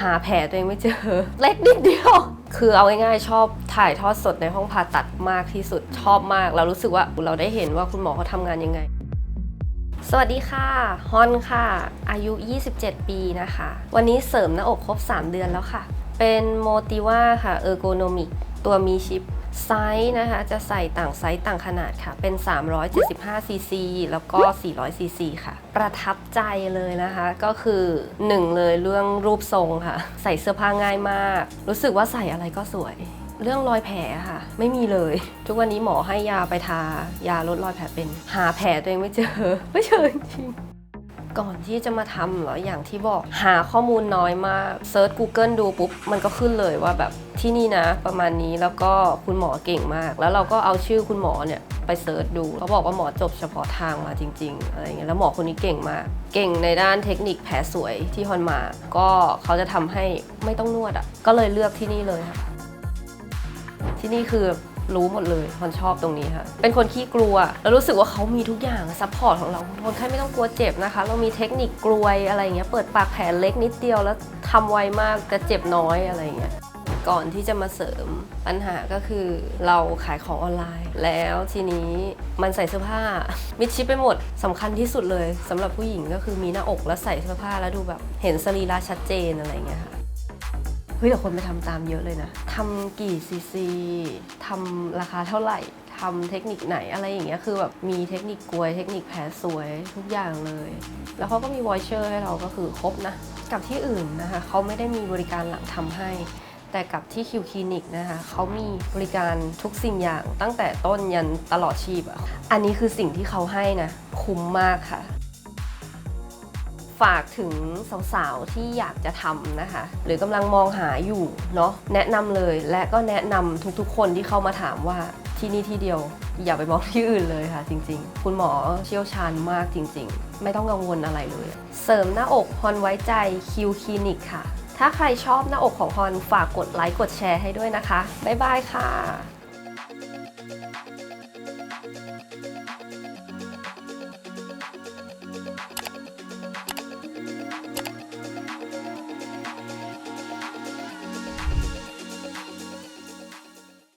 หาแผลตัวเองไม่เจอ เล็กนิดเดียว คือเอาง่ายๆชอบถ่ายทอดสดในห้องผ่าตัดมากที่สุดชอบมาก เรารู้สึกว่าเราได้เห็นว่าคุณหมอเขาทำงานยังไง สวัสดีค่ะฮอนค่ะ อายุ 27 ปีนะคะ วันนี้เสริมหน้าอกครบ 3 เดือนแล้วค่ะ เป็นโมติว่าค่ะเออร์โกนมิกตัวมีชิป ไซส์นะคะจะใส่ต่างไซส์ต่างขนาดค่ะ เป็น 375 ซีซี แล้วก็ 400 ซีซีค่ะ ประทับใจเลยนะคะ ก็คือ 1 เลยเรื่องรูปทรงค่ะ ใส่เสื้อผ้าง่ายมาก รู้สึกว่าใส่อะไรก็สวย เรื่องรอยแผลค่ะ ไม่มีเลย ทุกวันนี้หมอให้ยาไปทา ยาลดรอยแผลเป็น หาแผลตัวเองไม่เจอ ไม่เจอจริง ก่อนที่จะมาทำเหรออย่างที่บอกหาข้อมูลน้อยมากเซิร์ช Google ดูปุ๊บ มันก็ขึ้นเลยว่าแบบที่นี่นะ ประมาณนี้แล้วก็คุณหมอเก่งมาก แล้วเราก็เอาชื่อคุณหมอเนี่ยไปเซิร์ชดูเขาบอกว่าหมอจบเฉพาะทางมาจริงๆอะไรเงี้ยแล้วหมอคนนี้เก่งมาก เก่งในด้านเทคนิคแผลสวยที่ฮอนมา ก็เขาจะทำให้ไม่ต้องนวดอะก็เลยเลือกที่นี่เลยค่ะที่นี่คือ รู้หมดเลยคนชอบตรงนี้ค่ะ เป็นคนขี้กลัว แล้วรู้สึกว่าเขามีทุกอย่างซัพพอร์ตของเราคนไข้ไม่ต้องกลัวเจ็บนะคะ เรามีเทคนิคกลวยอะไรอย่างเงี้ย เปิดปากแผลเล็กนิดเดียวแล้วทำไวมากแต่เจ็บน้อยอะไรอย่างเงี้ย ก่อนที่จะมาเสริมปัญหาก็คือเราขายของออนไลน์ แล้วทีนี้มันใส่เสื้อผ้า มิดชิดไปหมดสำคัญที่สุดเลยสำหรับผู้หญิงก็คือมีหน้าอกแล้วใส่เสื้อผ้าแล้วดูแบบเห็นสรีระชัดเจนอะไรเงี้ยค่ะ เฮ้ยแต่คนไปทำตามเยอะเลยนะทำกี่ซีซีทำราคาเท่าไหร่ทำเทคนิคไหนอะไรอย่างเงี้ยคือแบบมีเทคนิคกลวยเทคนิคแผลสวยทุกอย่างเลย แล้วเขาก็มีวอยเชอร์ให้เราก็คือครบนะ กับที่อื่นนะคะเขาไม่ได้มีบริการหลังทำให้ แต่กับที่คิวคลินิกนะคะเขามีบริการทุกสิ่งอย่างตั้งแต่ต้นยันตลอดชีพอะอันนี้คือสิ่งที่เขาให้นะคุ้มมากค่ะ ฝากถึงสาวๆที่อยากจะทำนะคะ หรือกำลังมองหาอยู่เนาะแนะนำเลยและก็แนะนำทุกๆ คนที่เข้ามาถามว่าที่นี่ที่เดียว อย่าไปมองที่อื่นเลยค่ะ จริง ๆ คุณหมอเชี่ยวชาญมากจริง ๆ ไม่ต้องกังวลอะไรเลย เสริมหน้าอกฮอนไว้ใจคิวคลินิกค่ะ ถ้าใครชอบหน้าอกของฮอนฝากกดไลค์กดแชร์ให้ด้วยนะคะบ๊ายบายค่ะ